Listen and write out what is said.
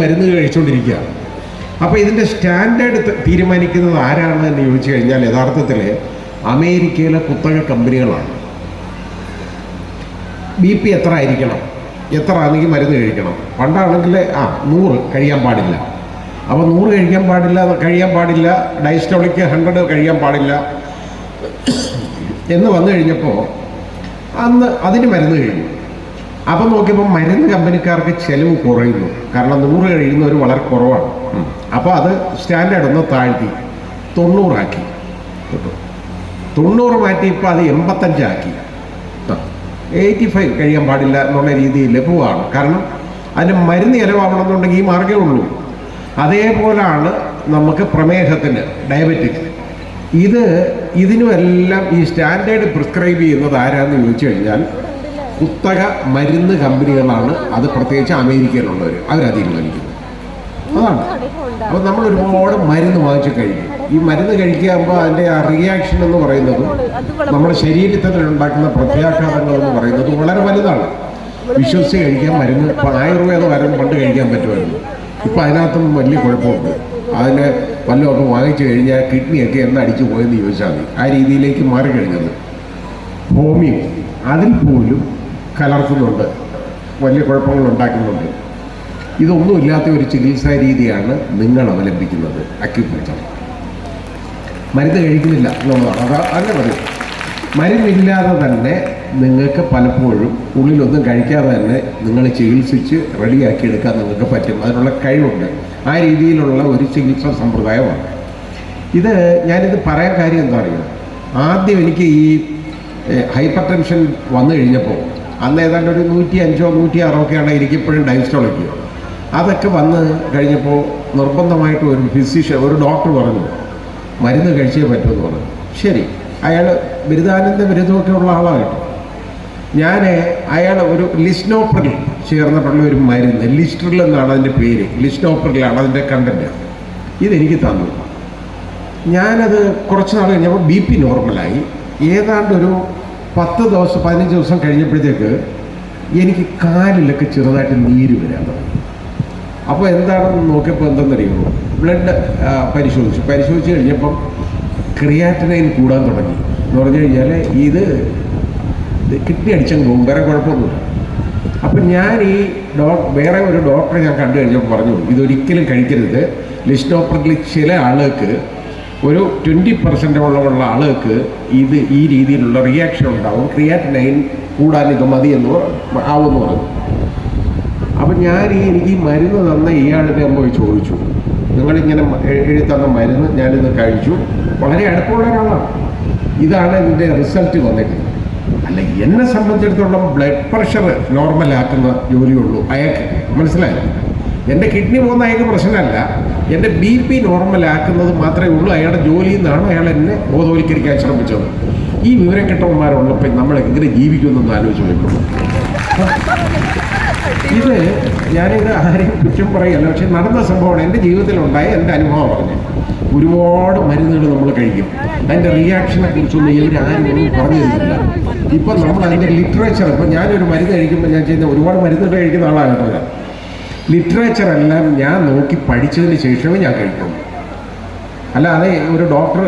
മരുന്ന് കഴിച്ചുകൊണ്ടിരിക്കുകയാണ്. അപ്പോൾ ഇതിന്റെ സ്റ്റാൻഡേർഡ് തീരുമാനിക്കുന്നത് ആരാണ് എന്ന് ചോദിച്ചു കഴിഞ്ഞാൽ യഥാർത്ഥത്തിൽ അമേരിക്കയിലെ കുത്തക കമ്പനികളാണ്. ബി പി എത്ര ആയിരിക്കണം? എത്ര ആണെങ്കിൽ മരുന്ന് കഴിക്കണം? പണ്ടാണെങ്കിൽ ആ നൂറ് കഴിയാൻ പാടില്ല. അപ്പോൾ നൂറ് കഴിക്കാൻ പാടില്ല കഴിയാൻ പാടില്ല ഡയസ്റ്റോളിക്ക് ഹൺഡ്രഡ് കഴിയാൻ പാടില്ല. എന്ന് വന്നു കഴിഞ്ഞപ്പോൾ അന്ന് അതിന് മരുന്ന് കഴിഞ്ഞു. അപ്പം നോക്കിയപ്പോൾ മരുന്ന് കമ്പനിക്കാർക്ക് ചെലവ് കുറയുന്നു. കാരണം നൂറ് കഴിയുന്നവർ വളരെ കുറവാണ്. അപ്പോൾ അത് സ്റ്റാൻഡേർഡ് ഒന്ന് താഴ്ത്തി തൊണ്ണൂറാക്കി. കേട്ടോ. തൊണ്ണൂറ് മാറ്റി ഇപ്പോൾ അത് എൺപത്തഞ്ചാക്കി. എയ്റ്റി ഫൈവ് കഴിയാൻ പാടില്ല എന്നുള്ള രീതിയിൽ പോവാണ്. കാരണം അതിന് മരുന്ന് ചിലവാകണമെന്നുണ്ടെങ്കിൽ ഈ മാർഗമേ ഉള്ളൂ. അതേപോലാണ് നമുക്ക് പ്രമേഹത്തിന് ഡയബറ്റിക്സ്. ഇത് ഇതിനുമെല്ലാം ഈ സ്റ്റാൻഡേർഡ് പ്രിസ്ക്രൈബ് ചെയ്യുന്നത് ആരാന്ന് ചോദിച്ചു കഴിഞ്ഞാൽ കുത്തക മരുന്ന് കമ്പനികളാണ് അത് പ്രത്യേകിച്ച് അമേരിക്കയിലുള്ളവർ അവരാ തീരുമാനിക്കുന്നത് അതാണ്. അപ്പോൾ നമ്മൾ ഒരുപാട് മരുന്ന് വാങ്ങിച്ച് കഴിക്കും. ഈ മരുന്ന് കഴിക്കുമ്പോൾ അതിന്റെ റിയാക്ഷൻ എന്ന് പറയുന്നത് നമ്മുടെ ശരീരത്തിൽ ഉണ്ടാക്കുന്ന പ്രത്യാഘാതങ്ങൾ എന്ന് പറയുന്നത് വളരെ വലുതാണ്. വിശ്വസിച്ച് കഴിക്കാൻ മരുന്ന് ആയുർവേദ മരുന്ന് പണ്ട് കഴിക്കാൻ പറ്റുമായിരുന്നു. ഇപ്പം അതിനകത്തും വലിയ കുഴപ്പമുണ്ട്. അതിന് വല്ലതൊക്കെ വാങ്ങിച്ചു കഴിഞ്ഞാൽ കിഡ്നിയൊക്കെ എന്ന് അടിച്ചു പോയെന്ന് ചോദിച്ചാൽ മതി. ആ രീതിയിലേക്ക് മാറിക്കഴിഞ്ഞത് ഹോമിയോ. അതിൽ പോലും കലർത്തുന്നുണ്ട്. വലിയ കുഴപ്പങ്ങൾ ഉണ്ടാക്കുന്നുണ്ട് ഇതൊന്നും ഇല്ലാത്ത ഒരു ചികിത്സാ രീതിയാണ് നിങ്ങൾ അവലംബിക്കുന്നത് അക്യുപഞ്ചർ മരുന്ന് കഴിക്കുന്നില്ല എന്നുള്ളതാണ്. അതാ അങ്ങനെ പറയും മരുന്നില്ലാതെ തന്നെ നിങ്ങൾക്ക് പലപ്പോഴും ഉള്ളിലൊന്നും കഴിക്കാതെ തന്നെ നിങ്ങൾ ചികിത്സിച്ച് റെഡിയാക്കി എടുക്കാൻ നിങ്ങൾക്ക് പറ്റും. അതിനുള്ള കഴിവുണ്ട്. ആ രീതിയിലുള്ള ഒരു ചികിത്സാ സമ്പ്രദായമാണ്. ഇത് ഞാനിത് പറയാൻ കാര്യം എന്താ പറയുക ആദ്യം എനിക്ക് ഈ ഹൈപ്പർ ടെൻഷൻ വന്നു കഴിഞ്ഞപ്പോൾ അന്ന് ഏതാണ്ട് ഒരു നൂറ്റി അഞ്ചോ നൂറ്റി ആറോ ഒക്കെയാണ് എനിക്കിപ്പോഴും ഡയസ്റ്റോളജി അതൊക്കെ വന്ന് കഴിഞ്ഞപ്പോൾ നിർബന്ധമായിട്ട് ഒരു ഫിസിഷ്യൻ ഒരു ഡോക്ടർ പറഞ്ഞു മരുന്ന് കഴിച്ചേ പറ്റുമെന്ന് പറഞ്ഞു. ശരി അയാൾ ബിരുദാനന്ദ ബിരുദമൊക്കെ ഉള്ള ആളാണ് കേട്ടോ. ഞാൻ അയാൾ ഒരു ലിസ്നോപ്രിൽ ചേർന്നിട്ടുള്ള ഒരു മരുന്ന് ലിസ്ട്രിൽ എന്നാണ് അതിന്റെ പേര് ലിസ്നോപ്രിലാണ് അതിന്റെ കണ്ടന്റ് ഇതെനിക്ക് തന്നു. ഞാനത് കുറച്ച് നാൾ കഴിഞ്ഞപ്പോൾ ബി പി നോർമലായി. ഏതാണ്ട് ഒരു പത്ത് ദിവസം പതിനഞ്ച് ദിവസം കഴിഞ്ഞപ്പോഴത്തേക്ക് എനിക്ക് കാലിലൊക്കെ ചെറുതായിട്ട് നീര് വരാൻ തുടങ്ങി. അപ്പോൾ എന്താണെന്ന് നോക്കിയപ്പോൾ എന്തെന്നറിയുമോ? ബ്ലഡ് പരിശോധിച്ചു. പരിശോധിച്ച് കഴിഞ്ഞപ്പം ക്രിയാറ്റിനൈൻ കൂടാൻ തുടങ്ങി. എന്ന് പറഞ്ഞു കഴിഞ്ഞാൽ ഇത് കിഡ്നി അടിച്ചങ്ങ് പോകും. വേറെ കുഴപ്പമൊന്നുമില്ല. അപ്പം ഞാൻ ഈ ഡോ വേറെ ഒരു ഡോക്ടറെ ഞാൻ കണ്ടു കഴിഞ്ഞപ്പോൾ പറഞ്ഞു ഇതൊരിക്കലും കഴിക്കരുത്. ലിസ്റ്റോപ്പറിൽ ചില ആളുകൾക്ക് ഒരു ട്വന്റി പെർസെന്റോളമുള്ള ആളുകൾക്ക് ഇത് ഈ രീതിയിലുള്ള റിയാക്ഷൻ ഉണ്ടാവും. ക്രിയാറ്റിനൈൻ കൂടാൻ ഇത് മതി എന്ന് ആവുമെന്ന് പറഞ്ഞു. അപ്പം ഞാൻ ഈ എനിക്ക് ഈ മരുന്ന് തന്ന ഇയാളിനെ പോയി ചോദിച്ചു. നിങ്ങളിങ്ങനെ എഴുതി തന്ന മരുന്ന് ഞാനിത് കഴിച്ചു. വളരെ അടുപ്പമുള്ള ഒരാളാണ്. ഇതാണ് ഇതിന്റെ റിസൾട്ട് വന്നിട്ടുള്ളത് അല്ല എന്നെ സംബന്ധിച്ചിടത്തോളം ബ്ലഡ് പ്രഷർ നോർമലാക്കുന്ന ജോലിയുള്ളൂ. അയാൾക്ക് മനസ്സിലായി? എന്റെ കിഡ്നി പോകുന്ന അയാൾക്ക് പ്രശ്നമല്ല. എന്റെ ബി പി നോർമലാക്കുന്നത് മാത്രമേ ഉള്ളൂ. അയാളുടെ ജോലിയിൽ നിന്നാണ് അയാൾ എന്നെ ബോധവൽക്കരിക്കാൻ ശ്രമിച്ചത്. ഈ വിവരം കിട്ടവന്മാരുള്ളപ്പോൾ നമ്മൾ എങ്ങനെ ജീവിക്കുമെന്നൊന്ന് ആലോചിച്ച് നോക്കുള്ളൂ ഇത് ഞാനിത് ആരെയും കുറ്റം പറയല്ല പക്ഷെ നടന്ന സംഭവമാണ് എന്റെ ജീവിതത്തിലുണ്ടായ എന്റെ അനുഭവം പറഞ്ഞു ഒരുപാട് മരുന്നുകൾ നമ്മൾ കഴിക്കും. അതിന്റെ റിയാക്ഷനെ കുറിച്ചൊന്നും ഇവർ ആരും ഒന്നും പറഞ്ഞു തരുന്നില്ല ഇപ്പം നമ്മൾ അതിന്റെ ലിറ്ററേച്ചർ ഇപ്പം ഞാനൊരു മരുന്ന് കഴിക്കുമ്പോൾ ഞാൻ ചെയ്യുന്ന ഒരുപാട് മരുന്നുകൾ കഴിക്കുന്ന ആളാണ് കേട്ടോ ലിറ്ററേച്ചർ എല്ലാം ഞാൻ നോക്കി പഠിച്ചതിന് ശേഷമേ ഞാൻ കഴിക്കുള്ളൂ. അല്ലാതെ ഒരു ഡോക്ടർ